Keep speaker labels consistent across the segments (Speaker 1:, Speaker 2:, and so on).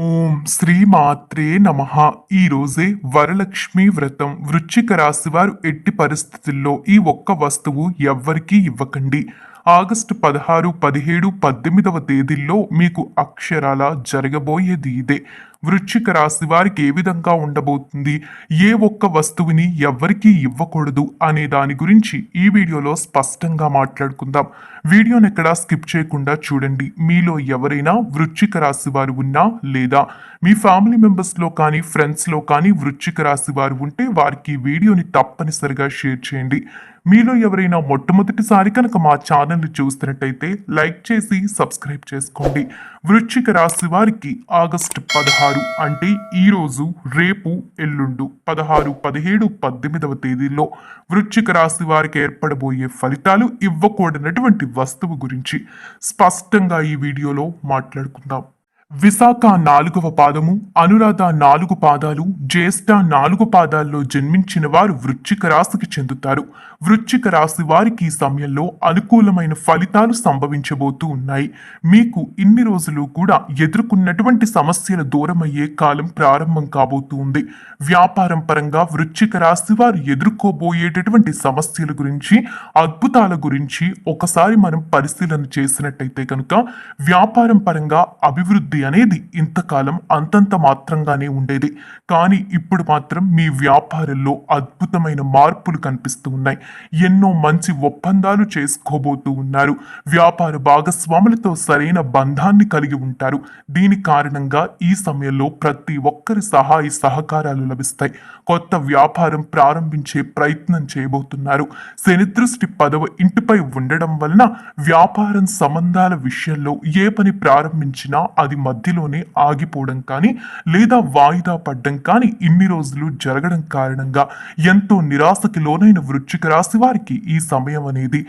Speaker 1: ఓం శ్రీ మాత్రే నమ ఈరోజే వరలక్ష్మి వ్రతం. వృశ్చిక రాశివారు ఎట్టి పరిస్థితుల్లో ఈ ఒక్క వస్తువు ఎవ్వరికీ ఇవ్వకండి. ఆగస్టు పదహారు పదిహేడు పద్దెనిమిదవ తేదీల్లో మీకు అక్షరాల జరగబోయేది ఇదే. వృశ్చిక రాశి వారికి ఏ విధంగా ఉండబోతుంది? ఏ ఒక్క వస్తువుని ఎవ్వరికీ ఇవ్వకూడదు అనే దాని గురించి ఈ వీడియోలో స్పష్టంగా మాట్లాడుకుందాం. వీడియోని ఎక్కడా స్కిప్ చేయకుండా చూడండి. మీలో ఎవరైనా వృశ్చిక రాశి వారు ఉన్నా లేదా మీ ఫ్యామిలీ మెంబర్స్లో కానీ ఫ్రెండ్స్లో కానీ వృశ్చిక రాశి వారు ఉంటే వారికి వీడియోని తప్పనిసరిగా షేర్ చేయండి. మీలో ఎవరైనా మొట్టమొదటిసారి కనుక మా ఛానల్ని చూస్తున్నట్టయితే లైక్ చేసి సబ్స్క్రైబ్ చేసుకోండి. వృశ్చిక రాశి వారికి ఆగస్టు పదహారు అంటే ఈరోజు రేపు ఎల్లుండు పదహారు పదిహేడు పద్దెనిమిదవ తేదీల్లో వృశ్చిక రాశి వారికి ఏర్పడబోయే ఫలితాలు ఇవ్వకూడనటువంటి వస్తువు గురించి స్పష్టంగా ఈ వీడియోలో మాట్లాడుకుందాం. విశాఖ నాలుగవ పాదము అనురాధ నాలుగు పాదాలు జ్యేష్ఠ నాలుగు పాదాల్లో జన్మించిన వారు వృశ్చిక రాశికి చెందుతారు. వృశ్చిక రాశి వారికి ఈ సమయంలో అనుకూలమైన ఫలితాలు సంభవించబోతూ ఉన్నాయి. మీకు ఇన్ని రోజులు కూడా ఎదుర్కొన్నటువంటి సమస్యల దూరమయ్యే కాలం ప్రారంభం కాబోతూ ఉంది. వ్యాపారం పరంగా వృశ్చిక రాశి వారు ఎదుర్కోబోయేటటువంటి సమస్యల గురించి అద్భుతాల గురించి ఒకసారి మనం పరిశీలన చేసినట్టయితే కనుక వ్యాపారం పరంగా అభివృద్ధి అనేది ఇంతకాలం అంతంత మాత్రంగానే ఉండేది. కానీ ఇప్పుడు మాత్రం మీ వ్యాపారంలో అద్భుతమైన మార్పులు కనిపిస్తూ ఉన్నాయి. ఎన్నో మంచి ఒప్పందాలు చేసుకోబోతూ ఉన్నారు. వ్యాపార భాగస్వాములతో సరైన బంధాన్ని కలిగి ఉంటారు. దీని కారణంగా ఈ సమయంలో ప్రతి ఒక్కరి సహాయ సహకారాలు లభిస్తాయి. కొత్త వ్యాపారం ప్రారంభించే ప్రయత్నం చేయబోతున్నారు. శని దృష్టి పదవ ఇంటిపై ఉండడం వలన వ్యాపారం సంబంధాల విషయంలో ఏ పని ప్రారంభించినా అది మధ్యలోనే ఆగిపోవడం కానీ లేదా వాయిదా పడ్డం కానీ ఇన్ని రోజులు జరగడం కారణంగా ఎంతో నిరాశకి లోనైన వృశ్చిక రాశి వారికి ఈ సమయం అనేది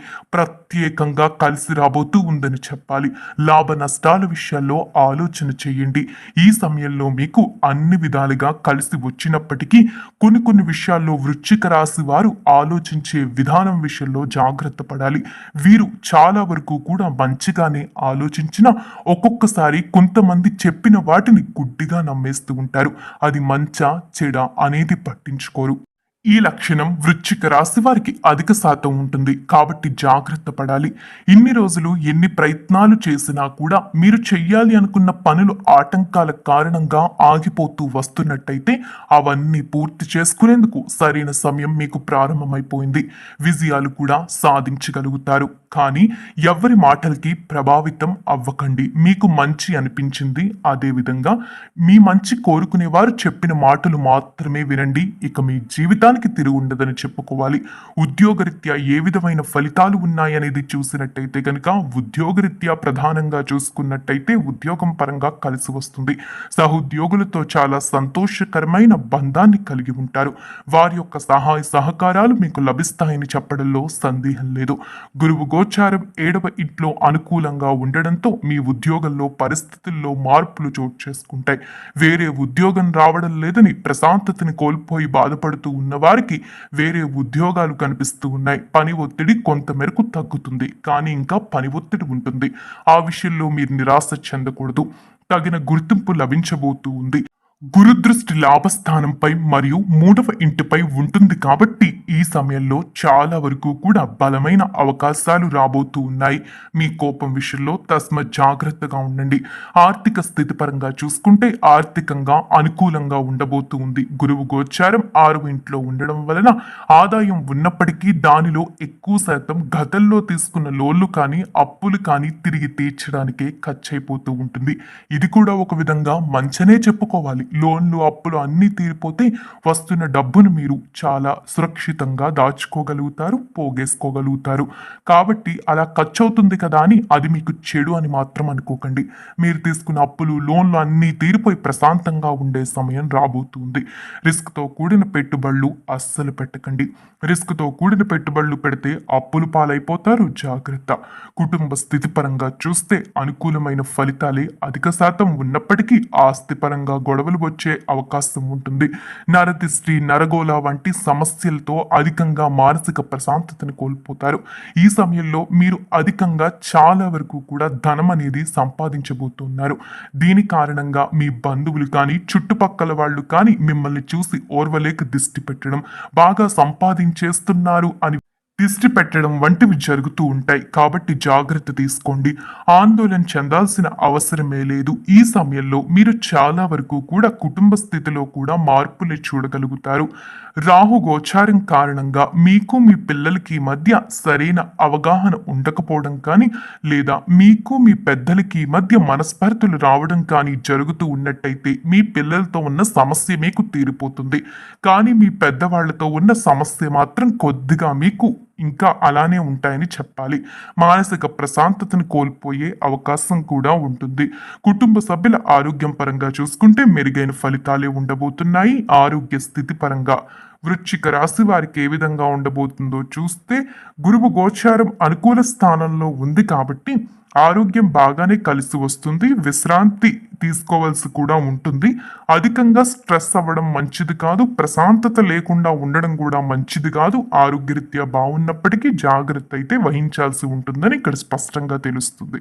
Speaker 1: ప్రత్యేకంగా కలిసి రాబోతూ ఉందని చెప్పాలి. లాభ నష్టాల విషయాల్లో ఆలోచన చేయండి. ఈ సమయంలో మీకు అన్ని విధాలుగా కలిసి వచ్చినప్పటికీ కొన్ని కొన్ని విషయాల్లో వృశ్చిక రాశి వారు ఆలోచించే విధానం విషయంలో జాగ్రత్త పడాలి. వీరు చాలా వరకు కూడా మంచిగానే ఆలోచించిన ఒక్కొక్కసారి కొంతమంది చెప్పిన వాటిని గుడ్డిగా నమ్మేస్తూ ఉంటారు. అది మంచా చెడ అనేది పట్టించుకోరు. ఈ లక్షణం వృశ్చిక రాశి వారికి అధిక శాతం ఉంటుంది. కాబట్టి జాగ్రత్త పడాలి. ఇన్ని రోజులు ఎన్ని ప్రయత్నాలు చేసినా కూడా మీరు చెయ్యాలి అనుకున్న పనులు ఆటంకాల కారణంగా ఆగిపోతూ వస్తున్నట్టయితే అవన్నీ పూర్తి చేసుకునేందుకు సరైన సమయం మీకు ప్రారంభమైపోయింది. విజయాలు కూడా సాధించగలుగుతారు. కానీ ఎవరి మాటలకి ప్రభావితం అవ్వకండి. మీకు మంచి అనిపించింది అదేవిధంగా మీ మంచి కోరుకునేవారు చెప్పిన మాటలు మాత్రమే వినండి. ఇక మీ జీవితం నిజానికి తిరుగుండదని చెప్పుకోవాలి. ఉద్యోగరీత్యా ఏ విధమైన ఫలితాలు ఉన్నాయనేది చూసినట్టయితే కనుక ఉద్యోగరీత్యా ప్రధానంగా చూసుకున్నట్టయితే ఉద్యోగం పరంగా కలిసి వస్తుంది. సహోద్యోగులతో చాలా సంతోషకరమైన బంధాన్ని కలిగి ఉంటారు. వారి యొక్క సహాయ సహకారాలు మీకు లభిస్తాయని చెప్పడంలో సందేహం లేదు. గురువు గోచారం ఏడవ ఇంట్లో అనుకూలంగా ఉండడంతో మీ ఉద్యోగంలో పరిస్థితుల్లో మార్పులు చోటు చేసుకుంటాయి. వేరే ఉద్యోగం రావడం లేదని ప్రశాంతతని కోల్పోయి బాధపడుతూ ఉన్న వారికి వేరే ఉద్యోగాలు కనిపిస్తూ ఉన్నాయి. పని ఒత్తిడి కొంత మేరకు తగ్గుతుంది. కానీ ఇంకా పని ఒత్తిడి ఉంటుంది. ఆ విషయంలో మీరు నిరాశ చెందకూడదు. తగిన గుర్తింపు లభించబోతూ ఉంది. గురుదృష్టి లాభస్థానంపై మరియు మూడవ ఇంటిపై ఉంటుంది కాబట్టి ఈ సమయంలో చాలా వరకు కూడా బలమైన అవకాశాలు రాబోతూ ఉన్నాయి. మీ కోపం విషయంలో తస్మ జాగ్రత్తగా ఉండండి. ఆర్థిక స్థితి పరంగా చూసుకుంటే ఆర్థికంగా అనుకూలంగా ఉండబోతూ ఉంది. గురువు గోచారం ఆరు ఇంట్లో ఉండడం వలన ఆదాయం ఉన్నప్పటికీ దానిలో ఎక్కువ శాతం గతంలో తీసుకున్న లోన్లు కానీ అప్పులు కానీ తిరిగి తీర్చడానికే ఖర్చు అయిపోతూ ఉంటుంది. ఇది కూడా ఒక విధంగా మంచనే చెప్పుకోవాలి. లోన్లు అప్పులు అన్నీ తీరిపోతే వస్తున్న డబ్బును మీరు చాలా సురక్షితంగా దాచుకోగలుగుతారు పోగేసుకోగలుగుతారు. కాబట్టి అలా ఖర్చు అవుతుంది కదా అని అది మీకు చెడు అని మాత్రం అనుకోకండి. మీరు తీసుకున్న అప్పులు లోన్లు అన్నీ తీరిపోయి ప్రశాంతంగా ఉండే సమయం రాబోతుంది. రిస్క్తో కూడిన పెట్టుబడులు అస్సలు పెట్టకండి. రిస్క్తో కూడిన పెట్టుబడులు పెడితే అప్పులు పాలైపోతారు జాగ్రత్త. కుటుంబ స్థితి పరంగా చూస్తే అనుకూలమైన ఫలితాలే అధిక శాతం ఉన్నప్పటికీ ఆస్తి పరంగా గొడవలు వచ్చే అవకాశం ఉంటుంది. నరదిష్టి నరగోళ వంటి సమస్యలతో అధికంగా మానసిక ప్రశాంతతను కోల్పోతారు. ఈ సమయంలో మీరు అధికంగా చాలా వరకు కూడా ధనం అనేది సంపాదించబోతున్నారు. దీని కారణంగా మీ బంధువులు కానీ చుట్టుపక్కల వాళ్ళు కానీ మిమ్మల్ని చూసి ఓర్వలేక దిష్టి పెట్టడం బాగా సంపాదించేస్తున్నారు అని దిష్టి పెట్టడం వంటివి జరుగుతూ ఉంటాయి. కాబట్టి జాగ్రత్త తీసుకోండి. ఆందోళన చెందాల్సిన అవసరమే లేదు. ఈ సమయంలో మీరు చాలా వరకు కూడా కుటుంబ స్థితిలో కూడా మార్పులు చూడగలుగుతారు. రాహు గోచారం కారణంగా మీకు మీ పిల్లలకి మధ్య సరైన అవగాహన ఉండకపోవడం కానీ లేదా మీకు మీ పెద్దలకి మధ్య మనస్పర్ధలు రావడం కానీ జరుగుతూ ఉన్నట్టయితే మీ పిల్లలతో ఉన్న సమస్య మీకు తీరిపోతుంది. కానీ మీ పెద్దవాళ్ళతో ఉన్న సమస్య మాత్రం కొద్దిగా మీకు ఇంకా అలానే ఉంటాయని చెప్పాలి. మానసిక ప్రశాంతతను కోల్పోయే అవకాశం కూడా ఉంటుంది. కుటుంబ సభ్యుల ఆరోగ్యం పరంగా చూసుకుంటే మెరుగైన ఫలితాలే ఉండబోతున్నాయి. ఆరోగ్య స్థితి పరంగా వృశ్చిక రాశి వారికి ఏ విధంగా ఉండబోతుందో చూస్తే గురువు గోచారం అనుకూల స్థానంలో ఉంది కాబట్టి ఆరోగ్యం బాగానే కలిసి వస్తుంది విశ్రాంతి తీసుకోవాల్సి కూడా ఉంటుంది. అధికంగా స్ట్రెస్ అవ్వడం మంచిది కాదు ప్రశాంతత లేకుండా ఉండడం కూడా మంచిది కాదు. ఆరోగ్యరీత్యా బాగున్నప్పటికీ జాగ్రత్త అయితే వహించాల్సి ఉంటుందని ఇక్కడ స్పష్టంగా తెలుస్తుంది.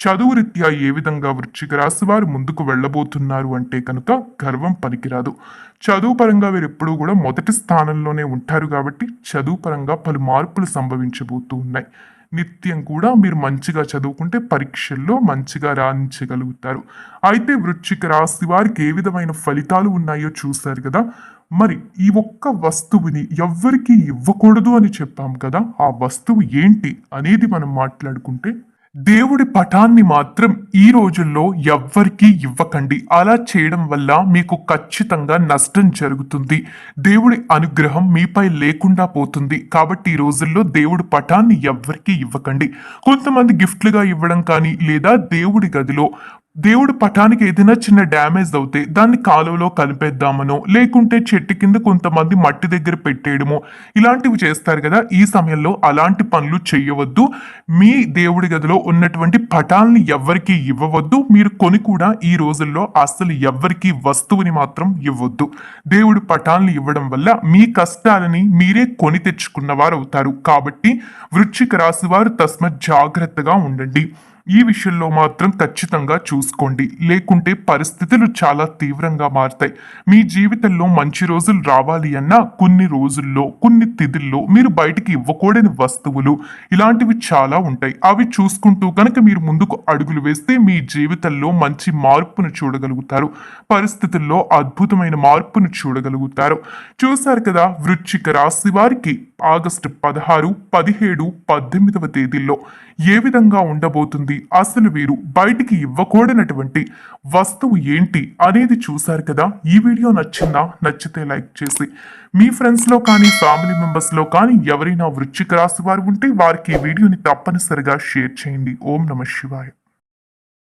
Speaker 1: చదువు రీత్యా ఏ విధంగా వృశ్చిక రాశి వారు ముందుకు వెళ్ళబోతున్నారు అంటే కనుక గర్వం పనికిరాదు. చదువు పరంగా వీరు ఎప్పుడూ కూడా మొదటి స్థానంలోనే ఉంటారు కాబట్టి చదువు పరంగా పలు మార్పులు సంభవించబోతూ ఉన్నాయి. నిత్యం కూడా మీరు మంచిగా చదువుకుంటే పరీక్షల్లో మంచిగా రాణించగలుగుతారు. అయితే వృశ్చిక రాశి వారికి ఏ విధమైన ఫలితాలు ఉన్నాయో చూశారు కదా? మరి ఈ ఒక్క వస్తువుని ఎవ్వరికీ ఇవ్వకూడదు అని చెప్పాం కదా? ఆ వస్తువు ఏంటి అనేది మనం మాట్లాడుకుంటే దేవుడి పటాన్ని మాత్రం ఈ రోజుల్లో ఎవ్వరికీ ఇవ్వకండి. అలా చేయడం వల్ల మీకు ఖచ్చితంగా నష్టం జరుగుతుంది. దేవుడి అనుగ్రహం మీపై లేకుండా పోతుంది. కాబట్టి ఈ రోజుల్లో దేవుడి పటాన్ని ఎవ్వరికీ ఇవ్వకండి. కొంతమంది గిఫ్ట్లుగా ఇవ్వడం కానీ లేదా దేవుడి గదిలో దేవుడు పటానికి ఏదైనా చిన్న డ్యామేజ్ అవుతే దాన్ని కాలువలో కలిపేద్దామనో లేకుంటే చెట్టు కింద కొంతమంది మట్టి దగ్గర పెట్టేయడమో ఇలాంటివి చేస్తారు కదా. ఈ సమయంలో అలాంటి పనులు చేయవద్దు మీ దేవుడి గదిలో ఉన్నటువంటి పటాలని ఎవ్వరికీ ఇవ్వవద్దు. మీరు కొని కూడా ఈ రోజుల్లో అస్సలు ఎవ్వరికీ వస్తువుని మాత్రం ఇవ్వద్దు. దేవుడు పటాలను ఇవ్వడం వల్ల మీ కష్టాలని మీరే కొని తెచ్చుకున్న వారు అవుతారు కాబట్టి వృశ్చిక రాశి వారు తస్మ జాగ్రత్తగా ఉండండి. ఈ విషయంలో మాత్రం ఖచ్చితంగా చూసుకోండి. లేకుంటే పరిస్థితులు చాలా తీవ్రంగా మారుతాయి. మీ జీవితంలో మంచి రోజులు రావాలి అన్నా కొన్ని రోజుల్లో కొన్ని తిథుల్లో మీరు బయటికి ఇవ్వకూడని వస్తువులు ఇలాంటివి చాలా ఉంటాయి. అవి చూసుకుంటూ కనుక మీరు ముందుకు అడుగులు వేస్తే మీ జీవితంలో మంచి మార్పును చూడగలుగుతారు. పరిస్థితుల్లో అద్భుతమైన మార్పును చూడగలుగుతారు. చూశారు కదా వృశ్చిక రాశి వారికి ఆగస్టు పదహారు పదిహేడు పద్దెనిమిదవ తేదీల్లో ఏ విధంగా ఉండబోతుంది? అసలు వీరు బయటికి ఇవ్వకూడనటువంటి వస్తువు ఏంటి అనేది చూశారు కదా? ఈ వీడియో నచ్చిందా? నచ్చితే లైక్ చేసి. మీ ఫ్రెండ్స్లో కానీ ఫ్యామిలీ మెంబర్స్లో కానీ ఎవరైనా వృచ్చిక రాశి వారు ఉంటే వారికి ఈ వీడియోని తప్పనిసరిగా షేర్ చేయండి. ఓం నమ శివాయ.